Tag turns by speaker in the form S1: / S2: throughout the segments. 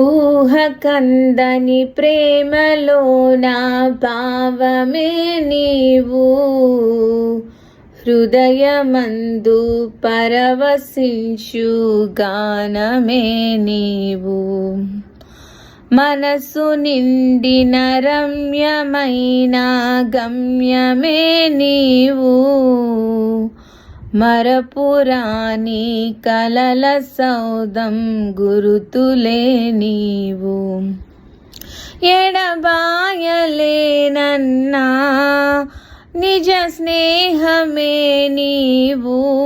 S1: ఊహ కందని ప్రేమలో నా భావమే నీవు. హృదయమందు పరవశించు గానమే నీవు. మనసు నిండిన రమ్యమైన గమ్యమే నీవు. మరపురాని కలల సౌదం గురుతులే నీవు. ఎడబాయలేనన్నా నిజ స్నేహమే నీవు.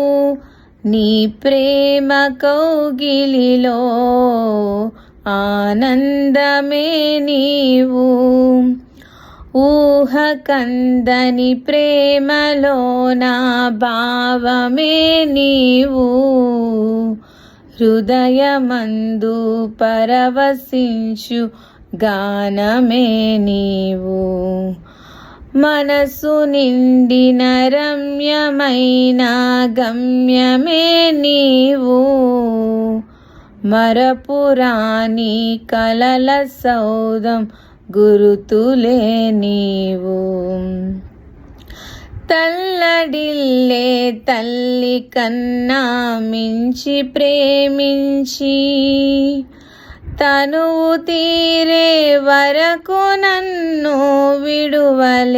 S1: నీ ప్రేమ కౌగిలిలో ఆనందమే నీవు. ఊహ కందని ప్రేమలోన భావమే నీవు. హృదయమందు పరవశించు గానమే నీవు. మనసు నిండిన రమ్యమైన గమ్యమే నీవు. మరపురాని కలల సౌదం గురుతులే నీవు. తల్లడిల్లే తల్లి కన్నా మించి ప్రేమించి తనువు తీరే వరకు నన్ను విడువలేనంది.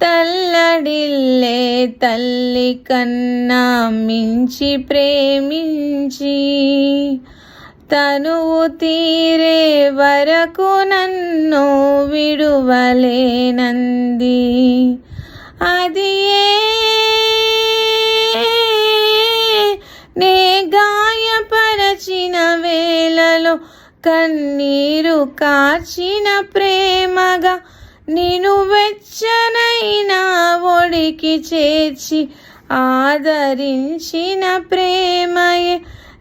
S1: తల్లడిల్లే తల్లి కన్నా మించి ప్రేమించి తనువు తీరే వరకు నన్ను విడువలేనంది. అది నే గాయపరచిన వేళలో కన్నీరు కాచిన ప్రేమగా నిను వెచ్చనైన ఒడికి చేర్చి ఆదరించిన ప్రేమయే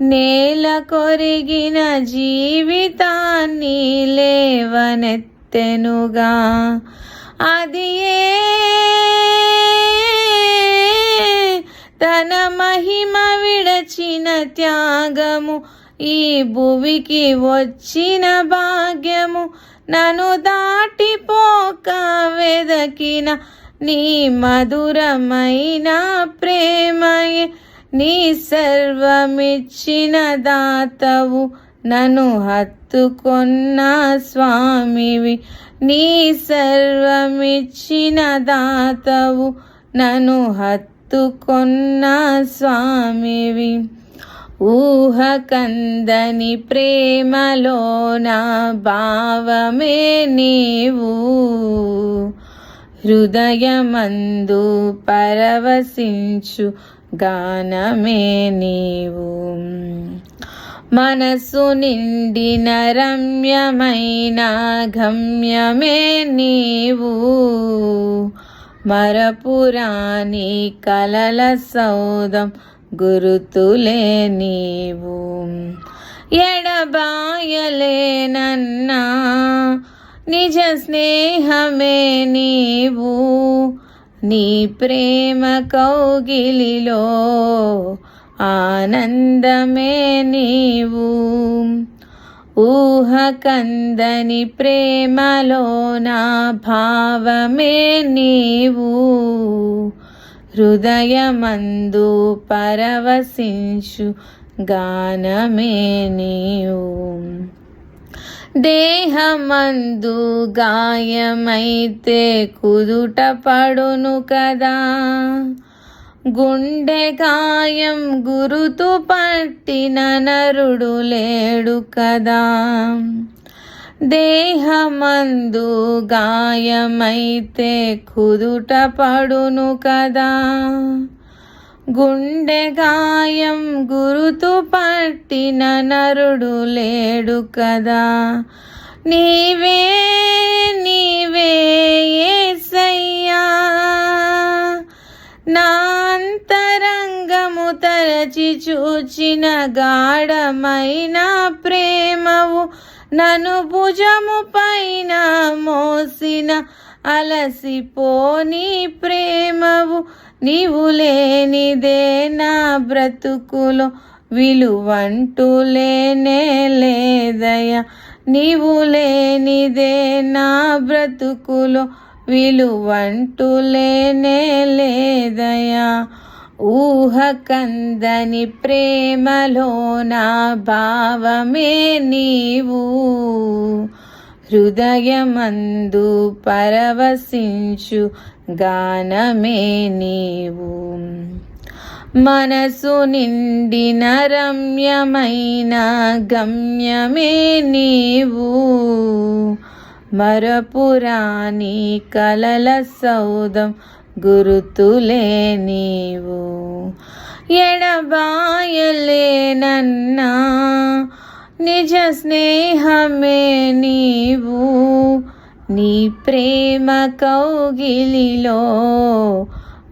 S1: నేల కొరిగిన జీవితాన్ని లేవనెత్తెనుగా. అది తన మహిమ విడచిన త్యాగము ఈ భువికి వచ్చిన భాగ్యము నన్ను దాటిపోక వెదకిన నీ మధురమైన ప్రేమయే. నీ సర్వమిచ్చిన దాతవు నన్ను హత్తుకొన్న స్వామివి. నీ సర్వమిచ్చిన దాతవు నన్ను హత్తుకొన్న స్వామివి. ఊహ కందని ప్రేమలో నా భావమే నీవు. హృదయమందు పరవశించు గానమే నీవు. మనసు నిండిన రమ్యమైన గమ్యమే నీవు. మరపురాణి కలల సౌదం గురుతులే నీవు. ఎడబాయలేనన్నా నిజ స్నేహమే నీవు. నీ ప్రేమ కౌగిలిలో ఆనందమే నీవు. ఊహ కందని ప్రేమలో నా భావమే నీవు. హృదయమందు పరవశించు గానమే నీవు. దేహమందు గాయమైతే కుదుట పడును కదా. గుండె గాయం గురుతు పట్టిన నరుడు లేడు కదా. దేహమందు గాయమైతే కుదుట పడును కదా. గుండె గాయం గురుతు పట్టిన నరుడు లేడు కదా. నీవే నీవే ఏసయ్యా. నా అంతరంగము తరచి చూచిన గాఢమైన ప్రేమవు నను భుజము పైన మోసిన అలసిపోని ప్రేమవు నీవు లేనిదే నా బ్రతుకులో విలువంటూ లేనే లేదయ్యా. నీవు లేనిదే నా బ్రతుకులో విలువంటూ లేనే లేదయ్యా. ఊహ కందని ప్రేమలో నా భావమే నీవు. హృదయమందు పరవశించు గానమే నీవు. మనసు నిండిన రమ్యమైన గమ్యమే నీవు. మరపురాని కలల సౌదం గురుతులే నీవు. ఎడబాయలేనన్నా నిజ స్నేహమే నీవు. నీ ప్రేమ కౌగిలిలో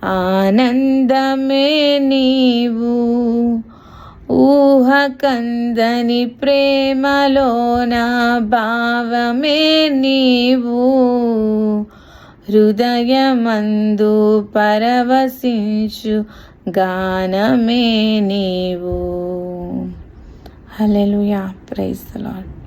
S1: ఆనందమే నీవు. ఊహ కందని ప్రేమలోన భావమే నీవు. హృదయమందు పరవశించు గానమే నీవు. హల్లెలూయా. Praise the lord.